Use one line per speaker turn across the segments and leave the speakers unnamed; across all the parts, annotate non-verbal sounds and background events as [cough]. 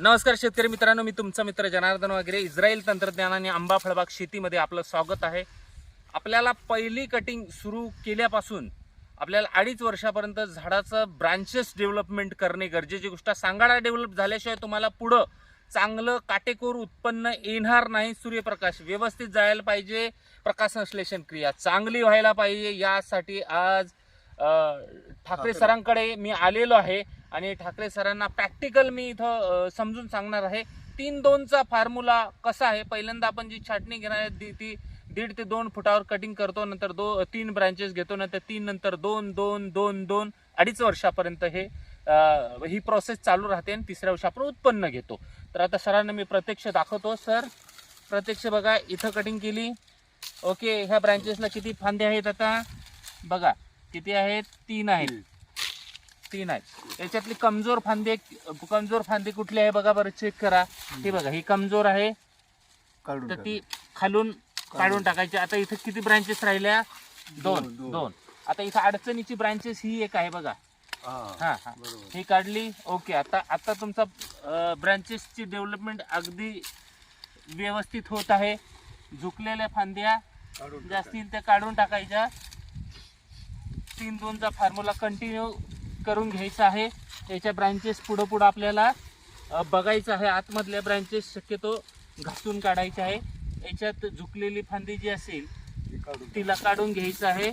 नमस्कार शेतकरी मित्रांनो मी तुमचा मित्र जनार्दन वगैरे इस्रायल तंत्रज्ञानाने आंबा फळबाग शेतीमध्ये आपलं स्वागत आहे. आपल्याला पहिली कटिंग सुरू केल्यापासून आपल्याला अडीच वर्षापर्यंत झाडाचं ब्रांचेस डेव्हलपमेंट करणे गरजेची गोष्ट. सांगाडा डेव्हलप झाल्याशिवाय तुम्हाला पुढं चांगलं काटेकोर उत्पन्न येणार नाही सूर्यप्रकाश. व्यवस्थित जायला पाहिजे प्रकाश संश्लेषण क्रिया चांगली व्हायला पाहिजे. यासाठी आज ठाकरे. सरांकडे मी आलेलो आहे. आणि ठाकरे सरांना प्रॅक्टिकल मी इथं समजून सांगणार आहे. तीन दोनचा फॉर्म्युला कसा आहे? पहिल्यांदा आपण जी छाटणी घेणार आहे ती- ती दीड ते दोन फुटावर कटिंग करतो नंतर दो तीन ब्रांचेस घेतो नंतर तीन नंतर दोन दोन दोन दोन अडीच वर्षापर्यंत हे ही प्रोसेस चालू राहते आणि तिसऱ्या वर्षी आपण उत्पन्न घेतो. तर आता सरांना मी प्रत्यक्ष दाखवतो. सर प्रत्यक्ष बघा इथं कटिंग केली. ओके ह्या ब्रांचेसला किती फांदे आहेत आता? बघा किती आहेत? तीन आहेत. तीन आहेत. याच्यातली कमजोर फांदे कमजोर फांदे कुठली आहे बघा बरं चेक करा. ही बघा ही कमजोर आहे. तर ती खालून काढून टाकायची. आता इथं किती ब्रांचेस राहिल्या? दोन
दोन,
आता इथं अडचणीची ब्रांचेस ही एक आहे बघा.
हा
हा हा. काढली. ओके आता आता तुमचा ब्रांचेसची डेव्हलपमेंट अगदी व्यवस्थित होत आहे. झुकलेल्या फांद्या असतील त्या काढून टाकायच्या. तीन दोनचा फॉर्म्युला कंटिन्यू करून घ्यायचा आहे. याच्या ब्रांचेस पुढं पुढं आपल्याला बघायचं आहे. आतमधल्या ब्रांचेस शक्यतो घासून काढायचे आहे. याच्यात झुकलेली फांदी जी असेल तिला काढून घ्यायचं आहे.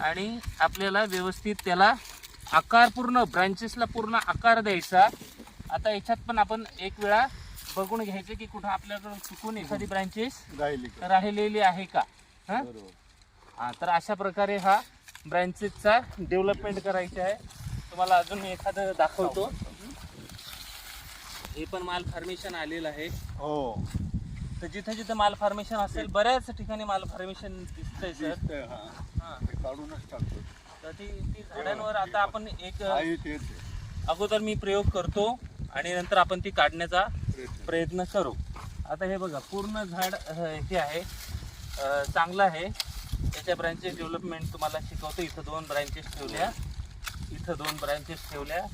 आणि आपल्याला व्यवस्थित त्याला आकार पूर्ण ब्रांचेसला पूर्ण आकार द्यायचा. आता याच्यात पण आपण एक वेळा बघून घ्यायचं की कुठं आपल्याकडून चुकून एखादी ब्रांचेस? राहिलेली आहे का? हा? हा तर अशा प्रकारे हा ब्रांचेसचा डेव्हलपमेंट करायचा आहे. तुम्हाला अजून मी एखादं दाखवतो. हे पण माल फॉर्मेशन आलेलं आहे.
हो.
तर जिथं जिथं माल फॉर्मेशन असेल बऱ्याच ठिकाणी माल फॉर्मेशन दिसतंय सर.
दिसतंय, हा.
हा.
ते काढूनच टाकतो.
तर ती ती झाडांवर आता आपण एक
आहे आहे.
अगोदर मी प्रयोग करतो आणि नंतर आपण ती काढण्याचा
प्रयत्न.
प्रयत्न करू. आता हे बघा पूर्ण झाड हे आहे. चांगलं आहे. त्याच्या ब्रांचेस डेव्हलपमेंट तुम्हाला शिकवतो. इथं दोन ब्रांचेस ठेवल्या. इथं दोन ब्रांचेस ठेवल्या.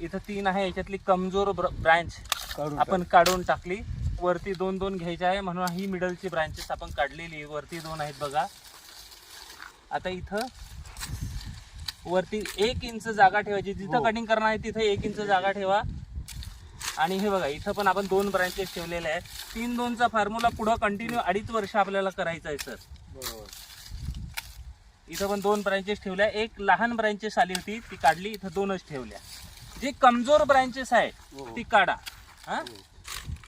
इथं तीन आहे याच्यातली कमजोर ब्रांच
काढून
आपण काढून टाकली. वरती दोन दोन घ्यायच्या आहे म्हणून ही मिडलची ब्रांचेस आपण काढलेली. वरती दोन आहेत बघा. आता इथं वरती एक इंच जागा ठेवायची. जिथं
हो.
कटिंग करणार आहे तिथं एक इंच जागा ठेवा. आणि हे बघा इथं पण आपण दोन ब्रांचेस ठेवलेले आहेत. तीन दोनचा फॉर्म्युला पुढं कंटिन्यू अडीच वर्ष आपल्याला करायचा आहे सर
बरोबर.
इथं पण दोन ब्रांचेस ठेवल्या एक लहान ब्रांचेस आली होती ती काढली इथं दोनच ठेवल्या जे कमजोर ब्रांचेस आहे
हो.
ती काढा हा
हो.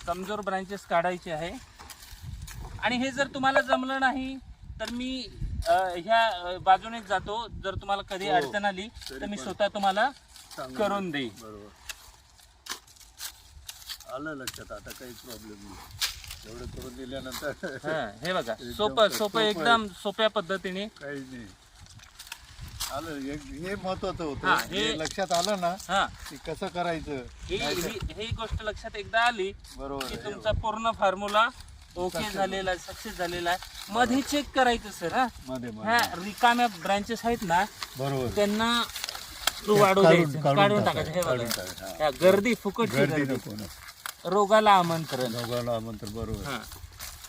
कमजोर ब्रांचेस काढायचे आहे आणि हे जर तुम्हाला जमलं नाही तर मी ह्या बाजूनेच जातो जर तुम्हाला कधी
हो.
अडचण आली तर मी. स्वतः तुम्हाला. करून देईन
बरोबर आलं लक्षात आता काही प्रॉब्लेम नाही एवढं करून दिल्यानंतर
हा, हे बघा सोपं
सोपं.
एकदम सोप्या पद्धतीने.
काही नाही. आलं एक- हे महत्वाचं होतं.
हे-
हे लक्षात आलं ना
हा.
की कसं करायचं?
ही ही ही गोष्ट लक्षात एकदा आली
बरोबर
की
आहे.
तुमचा पूर्ण फॉर्म्युला ओके. झालेला आहे सक्सेस झालेला आहे. मध्ये चेक करायचं सर हा.
मध्ये
ह्या
मध्ये
रिकाम्या ब्रांचेस आहेत ना
बरोबर.
त्यांना तू वाढू
काढून-
द्यायचं
काढून
काढून
टाकायचं,
हे बघा.
टाकायचं, हा.
गर्दी फुकटची
गर्दी
गर्दी.
नको ना
रोगाला आमंत्रण.
दोघांना म्हणतो बरोबर.
हा.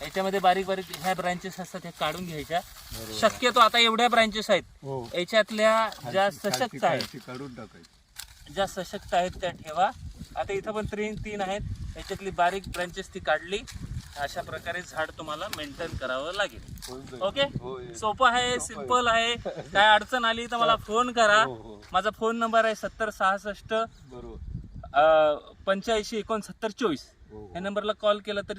याच्यामध्ये बारीक बारीक ह्या ब्रांचेस असतात हे काढून घ्यायच्या.
बरोबर.
शक्यतो आता एवढ्या ब्रांचेस आहेत.
हो.
याच्यातल्या ज्या
खालची-
सशक्त आहेत
खालची काढून टाकायची.
ज्या सशक्त आहेत त्या ठेवा. आता इथं पण तीन तीन आहेत. याच्यातली बारीक ब्रांचेस ती काढली. अशा प्रकारे झाड तुम्हाला मेंटेन करावं लागेल.
होऊन जाईल.
ओके
हो, ये.
सोपं आहे सिंपल आहे. काय अडचण आली तर मला [laughs] फोन करा.
हो, हो.
माझा फोन नंबर आहे सत्तर सहासष्ट
बरोबर.
पंच्याऐंशी एकोणसत्तर चोवीस.
हो.
या नंबरला कॉल केला तरी